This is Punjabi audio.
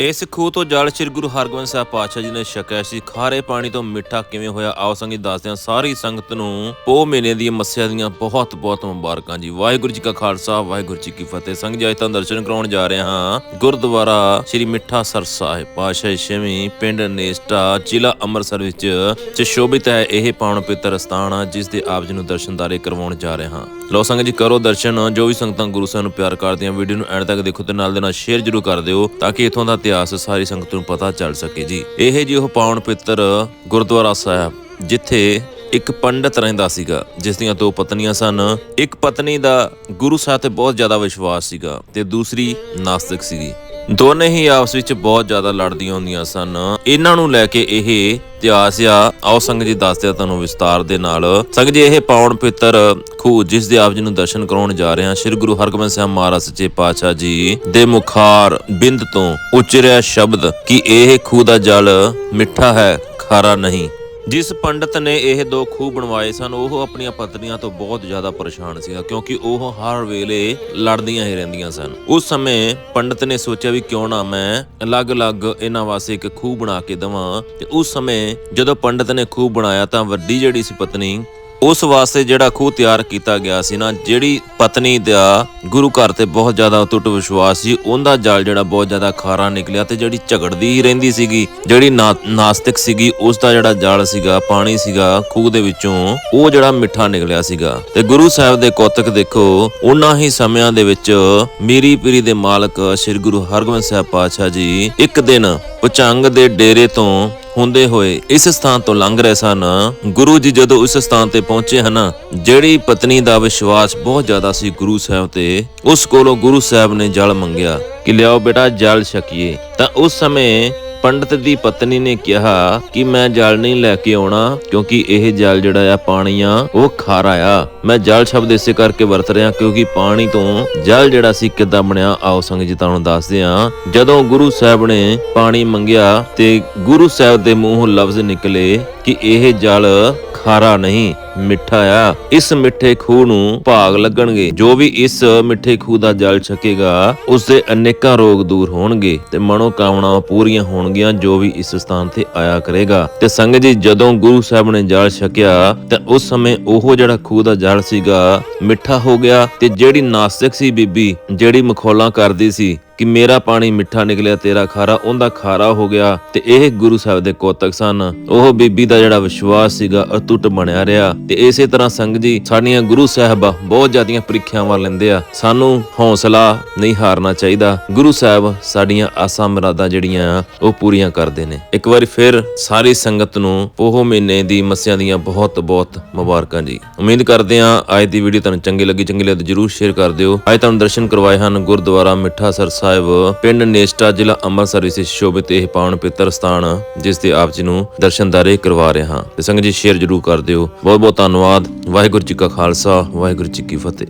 ਇਸ ਖੂਹ ਤੋਂ ਜਲ ਸ੍ਰੀ ਗੁਰੂ ਹਰਗੋਬਿੰਦ ਸਾਹਿਬ ਪਾਤਸ਼ਾਹ ਜੀ ਨੇ ਛਕਿਆ ਸੀ। ਖਾਰੇ ਪਾਣੀ ਤੋਂ ਮਿੱਠਾ ਕਿਵੇਂ ਹੋਇਆ? ਆਓ ਸੰਗੀ ਦੱਸਦੇ ਹਾਂ। ਸਾਰੀ ਸੰਗਤ ਨੂੰ ਪੋ ਮਹੀਨੇ ਦੀ ਮੱਸਿਆ ਦੀਆਂ ਬਹੁਤ ਬਹੁਤ ਮੁਬਾਰਕਾਂ ਜੀ। ਵਾਹਿਗੁਰੂ ਜੀ ਕਾ ਖਾਲਸਾ ਵਾਹਿਗੁਰੂ ਜੀ ਕੀ ਫਤਿਹ। ਸੰਗ ਜੀ ਅੱਜ ਤਾਂ ਦਰਸ਼ਨ ਕਰਾਉਣ ਜਾ ਰਹੇ ਹਾਂ। ਗੁਰਦੁਆਰਾ ਸ੍ਰੀ ਮਿੱਠਾ ਸਰ ਸਾਹਿਬ ਪਾਤਸ਼ਾਹ ਛੇਵੀਂ ਪਿੰਡ ਨੇਸਟਾ ਜ਼ਿਲ੍ਹਾ ਅੰਮ੍ਰਿਤਸਰ ਵਿੱਚ ਸੁਸ਼ੋਭਿਤ ਹੈ। ਇਹ ਪਾਵਨ ਪਵਿੱਤਰ ਸਥਾਨ ਆ, ਜਿਸ ਦੇ ਆਪ ਜੀ ਨੂੰ ਦਰਸ਼ਨਦਾਰੇ ਕਰਵਾਉਣ ਜਾ ਰਹੇ ਹਾਂ। ਲੋ ਸੰਗਤ ਜੀ ਕਰੋ ਦਰਸ਼ਨ। ਜੋ ਵੀ ਸੰਗਤਾਂ ਗੁਰੂ ਸਾਹਿਬ ਨੂੰ ਪਿਆਰ ਕਰਦੀਆਂ ਵੀਡੀਓ ਨੂੰ ਐਂਡ ਤੱਕ ਦੇਖੋ ਤੇ ਨਾਲ ਦੇ ਨਾਲ ਸ਼ੇਅਰ ਜਰੂਰ ਕਰ ਦਿਓ ਤਾਂ ਕਿ ਇਥੋਂ ਦਾ ਇਤਿਹਾਸ ਸਾਰੀ ਸੰਗਤ ਨੂੰ ਪਤਾ ਚੱਲ ਸਕੇ ਜੀ। ਇਹ ਜੀ ਉਹ ਪਾਉਣ ਪਿੱਤਰ ਗੁਰਦੁਆਰਾ ਸਾਹਿਬ, ਜਿੱਥੇ ਇੱਕ ਪੰਡਤ ਰਹਿੰਦਾ ਸੀਗਾ, ਜਿਸ ਦੀਆਂ ਦੋ ਪਤਨੀਆਂ ਸਨ। ਇੱਕ ਪਤਨੀ ਦਾ ਗੁਰੂ ਸਾਹਿਬ ਤੇ ਬਹੁਤ ਜ਼ਿਆਦਾ ਵਿਸ਼ਵਾਸ ਸੀਗਾ ਤੇ ਦੂਸਰੀ ਨਾਸਤਿਕ ਸੀਗੀ। ਦੋਨੇ ਹੀ ਆਪਸ ਵਿੱਚ ਬਹੁਤ ਜ਼ਿਆਦਾ ਲੜਦੀਆਂ ਹੁੰਦੀਆਂ ਸਨ। ਇਹਨਾਂ ਨੂੰ ਲੈ ਕੇ ਇਹ ਇਤਿਹਾਸ ਆ। ਆਓ ਸੰਗਤ ਜੀ ਦੱਸਦੇ ਆ ਤੁਹਾਨੂੰ ਵਿਸਤਾਰ ਦੇ ਨਾਲ। ਸੰਗਤ ਜੀ, ਇਹ ਪਾਵਨ ਪਿੱਤਰ ਖੂਹ ਜਿਸ ਦੇ ਆਪ ਜੀ ਨੂੰ ਦਰਸ਼ਨ ਕਰਾਉਣ ਜਾ ਰਹੇ ਹਾਂ, ਸ੍ਰੀ ਗੁਰੂ ਹਰਗੋਬਿੰਦ ਸਾਹਿਬ ਮਹਾਰਾਜ ਸੱਚੇ ਪਾਤਸ਼ਾਹ ਜੀ ਦੇ ਮੁਖਾਰ ਬਿੰਦ ਤੋਂ ਉਚਰਿਆ ਸ਼ਬਦ ਕਿ ਇਹ ਖੂਹ ਦਾ ਜਲ ਮਿੱਠਾ ਹੈ, ਖਾਰਾ ਨਹੀਂ। ਜਿਸ ਪੰਡਤ ਨੇ ਇਹ ਦੋ ਖੂਹ ਬਣਵਾਏ ਸਨ, ਉਹ ਆਪਣੀਆਂ ਪਤਨੀਆਂ ਤੋਂ ਬਹੁਤ ਜ਼ਿਆਦਾ ਪਰੇਸ਼ਾਨ ਸੀਗਾ, ਕਿਉਂਕਿ ਉਹ ਹਰ ਵੇਲੇ ਲੜਦੀਆਂ ਹੀ ਰਹਿੰਦੀਆਂ ਸਨ। ਉਸ ਸਮੇਂ ਪੰਡਤ ਨੇ ਸੋਚਿਆ ਵੀ ਕਿਉਂ ਨਾ ਮੈਂ ਅਲੱਗ-ਅਲੱਗ ਇਹਨਾਂ ਵਾਸਤੇ ਇੱਕ ਖੂਹ ਬਣਾ ਕੇ ਦਵਾਂ, ਤੇ ਉਸ ਸਮੇਂ ਜਦੋਂ ਪੰਡਤ ਨੇ ਖੂਹ ਬਣਾਇਆ ਤਾਂ ਵੱਡੀ ਜਿਹੜੀ ਸੀ ਪਤਨੀ ਉਸ ਵਾਸਤੇ ਜਿਹੜਾ ਖੂਹ ਤਿਆਰ ਕੀਤਾ ਗਿਆ ਸੀ ਨਾ, ਜਿਹੜੀ ਪਤਨੀ ਦਾ ਗੁਰੂ ਘਰ ਤੇ ਬਹੁਤ ਜ਼ਿਆਦਾ ਅਟੁੱਟ ਵਿਸ਼ਵਾਸ ਸੀ, ਉਹਦਾ ਜਲ ਜਿਹੜਾ ਬਹੁਤ ਜ਼ਿਆਦਾ ਖਾਰਾ ਨਿਕਲਿਆ ਤੇ ਜਿਹੜੀ ਝਗੜਦੀ ਹੀ ਰਹਿੰਦੀ ਸੀਗੀ, ਜਿਹੜੀ ਨਾਸਤਿਕ ਸੀਗੀ, ਉਸ ਦਾ ਜਿਹੜਾ ਜਲ ਸੀਗਾ, ਪਾਣੀ ਸੀਗਾ, ਖੂਹ ਦੇ ਵਿੱਚੋਂ, ਉਹ ਜਿਹੜਾ ਮਿੱਠਾ ਨਿਕਲਿਆ ਸੀਗਾ। ਤੇ ਗੁਰੂ ਸਾਹਿਬ ਦੇ ਕੌਤਕ ਦੇਖੋ, ਉਹਨਾਂ ਹੀ ਸਮਿਆਂ ਦੇ ਵਿੱਚ ਮੀਰੀ ਪੀਰੀ ਦੇ ਮਾਲਕ ਸ੍ਰੀ ਗੁਰੂ ਹਰਗੋਬਿੰਦ ਸਾਹਿਬ ਪਾਤਸ਼ਾਹ ਜੀ ਇੱਕ ਦਿਨ ਪਚੰਗ ਦੇ ਡੇਰੇ ਤੋਂ ਹੁੰਦੇ ਹੋਏ ਇਸ ਸਥਾਨ ਤੋਂ ਲੰਘ ਰਹੇ ਸਨ। ਗੁਰੂ ਜੀ ਜਦੋਂ ਉਸ ਸਥਾਨ ਤੇ ਪਹੁੰਚੇ ਹਨ, ਜਿਹੜੀ ਪਤਨੀ ਦਾ ਵਿਸ਼ਵਾਸ ਬਹੁਤ ਜ਼ਿਆਦਾ ਸੀ ਗੁਰੂ ਸਾਹਿਬ ਤੇ, ਉਸ ਕੋਲੋਂ ਗੁਰੂ ਸਾਹਿਬ ਨੇ ਜਲ ਮੰਗਿਆ ਕਿ ਲਿਆਓ ਬੇਟਾ, ਜਲ ਛਕੀਏ। ਤਾਂ ਉਸ ਸਮੇਂ ਪੰਡਤ ਦੀ ਪਤਨੀ ਨੇ ਕਿਹਾ ਕਿ ਮੈਂ ਜਲ ਨਹੀਂ ਲੈ ਕੇ ਆਉਣਾ ਕਿਉਂਕਿ ਇਹ ਜਲ ਜਿਹੜਾ ਆ ਪਾਣੀ ਆ, ਉਹ ਖਾਰਾ ਆ। ਮੈਂ ਜਲ ਸ਼ਬਦ ਇਸੇ ਕਰਕੇ ਵਰਤ ਰਿਹਾ ਕਿਉਂਕਿ ਪਾਣੀ ਤੋਂ ਜਲ ਜਿਹੜਾ ਸੀ ਕਿੱਦਾਂ ਬਣਿਆ, ਆਓ ਸੰਗਤ ਜੀ ਤੁਹਾਨੂੰ ਦੱਸਦੇ ਆ ਜਦੋਂ ਗੁਰੂ ਸਾਹਿਬ ਨੇ ਪਾਣੀ ਮੰਗਿਆ ਤੇ ਗੁਰੂ ਸਾਹਿਬ ਦੇ ਮੂੰਹੋਂ ਲਫ਼ਜ਼ ਨਿਕਲੇ ਕਿ ਇਹ ਜਲ ਖਾਰਾ ਨਹੀਂ ਮਿੱਠਾ ਆ। ਇਸ ਮਿੱਠੇ ਖੂਹ ਨੂੰ ਭਾਗ ਲੱਗਣਗੇ। ਜੋ ਵੀ ਇਸ ਮਿੱਠੇ ਖੂਹ ਦਾ ਜਲ ਛਕੇਗਾ ਉਸ ਦੇ ਅਨੇਕਾਂ ਰੋਗ ਦੂਰ ਹੋਣਗੇ ਤੇ ਮਨੋ ਕਾਮਨਾਵਾਂ ਪੂਰੀਆਂ ਹੋਣਗੀਆਂ ਜੋ ਵੀ ਇਸ ਸਥਾਨ ਤੇ ਆਇਆ ਕਰੇਗਾ। ਤੇ ਸੰਗਤ ਜੀ, ਜਦੋਂ ਗੁਰੂ ਸਾਹਿਬ ਨੇ ਜਲ ਛਕਿਆ, ਤਾਂ ਉਸ ਸਮੇਂ ਉਹ ਜਿਹੜਾ ਖੂਹ ਦਾ ਜਲ ਸੀਗਾ, ਮਿੱਠਾ ਹੋ ਗਿਆ ਤੇ ਜਿਹੜੀ ਨਾਸਤਿਕ ਸੀ ਬੀਬੀ, ਜਿਹੜੀ ਮਖੌਲਾਂ ਕਰਦੀ ਸੀ ਕਿ ਮੇਰਾ ਪਾਣੀ ਮਿੱਠਾ ਨਿਕਲਿਆ ਤੇਰਾ ਖਾਰਾ ਉਹਦਾ ਖਾਰਾ ਹੋ ਗਿਆ ਤੇ ਇਹ ਗੁਰੂ ਸਾਹਿਬ ਦੇ ਕੋਤਕ ਸਨ। ਉਹ ਬੀਬੀ ਦਾ ਜਿਹੜਾ ਵਿਸ਼ਵਾਸ ਸੀਗਾ ਅਟੁੱਟ ਬਣਿਆ ਰਿਹਾ ਤੇ ਇਸੇ ਤਰ੍ਹਾਂ ਸੰਗ ਜੀ ਸਾਡੀਆਂ ਗੁਰੂ ਸਾਹਿਬ ਬਹੁਤ ਜ਼ਿਆਦੀਆਂ ਪ੍ਰੀਖਿਆਵਾਂ ਲੈਂਦੇ ਆ। ਸਾਨੂੰ ਹੌਸਲਾ ਨਹੀਂ ਹਾਰਨਾ ਚਾਹੀਦਾ। ਗੁਰੂ ਸਾਹਿਬ ਸਾਡੀਆਂ ਆਸਾਂ ਮੁਰਾਦਾਂ ਜਿਹੜੀਆਂ ਆ, ਉਹ ਪੂਰੀਆਂ ਕਰਦੇ ਨੇ। ਇੱਕ ਵਾਰੀ ਫਿਰ ਸਾਰੀ ਸੰਗਤ ਨੂੰ ਉਹ ਮਹੀਨੇ ਦੀ ਮੱਸਿਆਂ ਦੀਆਂ ਬਹੁਤ ਬਹੁਤ ਮੁਬਾਰਕਾਂ ਜੀ। ਉਮੀਦ ਕਰਦੇ ਆ ਅੱਜ ਦੀ ਵੀਡੀਓ ਤੁਹਾਨੂੰ ਚੰਗੀ ਲੱਗੀ ਚੰਗੀ ਲੱਗੀ ਤਾਂ ਜਰੂਰ ਸ਼ੇਅਰ ਕਰ ਦਿਓ। ਅੱਜ ਤੁਹਾਨੂੰ ਦਰਸ਼ਨ ਕਰਵਾਏ ਹਨ ਗੁਰਦੁਆਰਾ ਮਿੱਠਾ ਸਰ ਸਾਹਿਬ, ਪਿੰਡ ਨੇਸਟਾ ਜ਼ਿਲ੍ਹਾ ਅੰਮ੍ਰਿਤਸਰ ਵਿੱਚ ਸ਼ੋਭਿਤ ਇਹ ਪਾਵਨ ਪਵਿੱਤਰ ਸਥਾਨ, ਜਿਸ ਦੇ ਆਪ ਜੀ ਨੂੰ ਦਰਸ਼ਨਦਾਰੇ ਕਰਵਾ ਰਹੇ ਹਾਂ। ਤੇ ਸੰਗਤ ਜੀ, ਸ਼ੇਅਰ ਜਰੂਰ ਕਰ ਦਿਓ। ਬਹੁਤ ਬਹੁਤ ਧੰਨਵਾਦ। ਵਾਹਿਗੁਰੂ ਜੀ ਕਾ ਖਾਲਸਾ, ਵਾਹਿਗੁਰੂ ਜੀ ਕੀ ਫਤਿਹ।